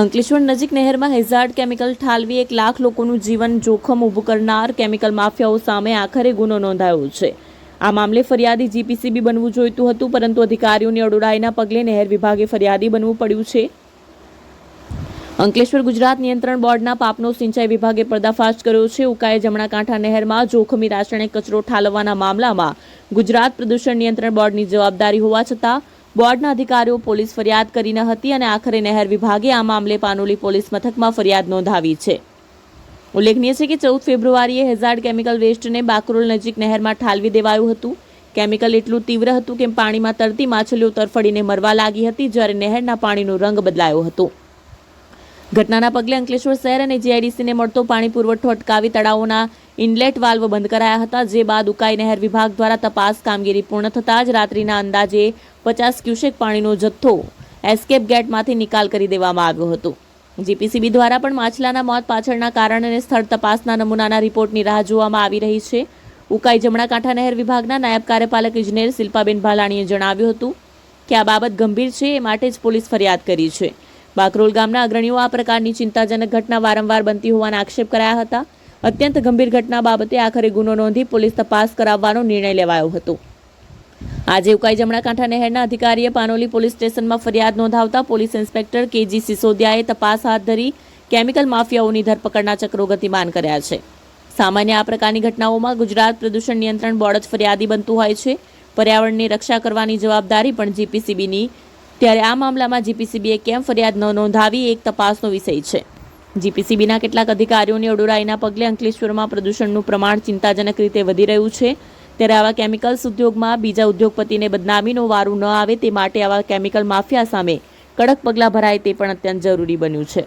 અંકલેશ્વર નજીક નહેરમાં hazard chemical ઠાલવી એક લાખ લોકોનું જીવન જોખમ ઊભું કરનાર કેમિકલ માફિયાઓ સામે આખરે ગુનો નોંધાયો છે. આ મામલે ફરિયાદી જીપીસીબી બનવું જોઈતું હતું, પરંતુ અધિકારીઓની અડોડાઈના પગલે નહેર વિભાગે ફરિયાદી બનવું પડ્યું છે. અંકલેશ્વર ગુજરાત નિયંત્રણ બોર્ડના પાપનો સિંચાઈ વિભાગે પર્દાફાશ કર્યો છે. ઉકાએ જમણા કાંઠા નહેરમાં જોખમી રાસાયણિક કચરો ઠાલવવાના મામલામાં ગુજરાત પ્રદૂષણ નિયંત્રણ બોર્ડની જવાબદારી હોવા છતાં બોર્ડના અધિકારીઓ પોલીસ ફરિયાદ કરી ન હતી અને આખરે નહેર વિભાગે આ મામલે પાનોલી પોલીસ મથકમાં ફરિયાદ નોંધાવી છે. ઉલ્લેખનીય છે કે ચૌદ ફેબ્રુઆરીએ હેઝાર્ડ કેમિકલ વેસ્ટને બાકરોલ નજીક નહેરમાં ઠાલવી દેવાયું હતું. કેમિકલ એટલું તીવ્ર હતું કે પાણીમાં તરતી માછલીઓ તરફડીને મરવા લાગી હતી જ્યારે નહેરના પાણીનો રંગ બદલાયો હતો. ઘટનાના પગલે અંકલેશ્વર શહેર અને જીઆઈડીસીને મળતો પાણી પુરવઠો અટકાવી તળાવોના ઇનલેટ વાલ્વ બંધ કરાયા હતા, જે બાદ ઉકાઈ નહેર વિભાગ દ્વારા તપાસ કામગીરી પૂર્ણ થતાં જ રાત્રિના અંદાજે પચાસ ક્યુસેક પાણીનો જથ્થો એસ્કેપ ગેટમાંથી નિકાલ કરી દેવામાં આવ્યો હતો. જીપીસીબી દ્વારા પણ માછલાના મોત પાછળના કારણ અને સ્થળ તપાસના નમૂનાના રિપોર્ટની રાહ જોવામાં આવી રહી છે. ઉકાઈ જમણા કાંઠા નહેર વિભાગના નાયબ કાર્યપાલક ઇજનેર શિલ્પાબેન ભાલાણીએ જણાવ્યું હતું કે આ બાબત ગંભીર છે, એ માટે જ પોલીસ ફરિયાદ કરી છે. બાકરોલ ગામના અગ્રણીઓ આ પ્રકારની ચિંતાજનક ઘટના વારંવાર બનતી હોવાના આક્ષેપ કરાયા હતા. અત્યંત ગંભીર ઘટના બાબતે આખરે ગુનો નોંધી પોલીસ તપાસ કરાવવાનો નિર્ણય લેવાયો હતો. આજે ઉકાઈ જમણા કાંઠા નહેરના અધિકારીએ પાનોલી પોલીસ સ્ટેશનમાં ફરિયાદ નોંધાવતા પોલીસ ઇન્સ્પેક્ટર કેજી સિસોદિયાએ તપાસ હાથ ધરી કેમિકલ માફિયાઓની ધરપકડના ચક્રો ગતિમાન કર્યા છે. સામાન્ય આ પ્રકારની ઘટનાઓમાં ગુજરાત પ્રદૂષણ નિયંત્રણ બોર્ડ જ ફરિયાદી બનતું હોય છે. પર્યાવરણની રક્ષા કરવાની જવાબદારી પણ જીપીસીબીની ત્યારે આ મામલામાં જીપીસીબીએ કેમ ફરિયાદ ન નોંધાવી એક તપાસનો વિષય છે. જીપીસીબીના કેટલાક અધિકારીઓની અડોરાઈના પગલે અંકલેશ્વરમાં પ્રદૂષણનું પ્રમાણ ચિંતાજનક રીતે વધી રહ્યું છે. ત્યારે આવા કેમિકલ્સ ઉદ્યોગમાં બીજા ઉદ્યોગપતિને બદનામીનો વારું ન આવે તે માટે આવા કેમિકલ માફિયા સામે કડક પગલાં ભરાય તે પણ અત્યંત જરૂરી બન્યું છે.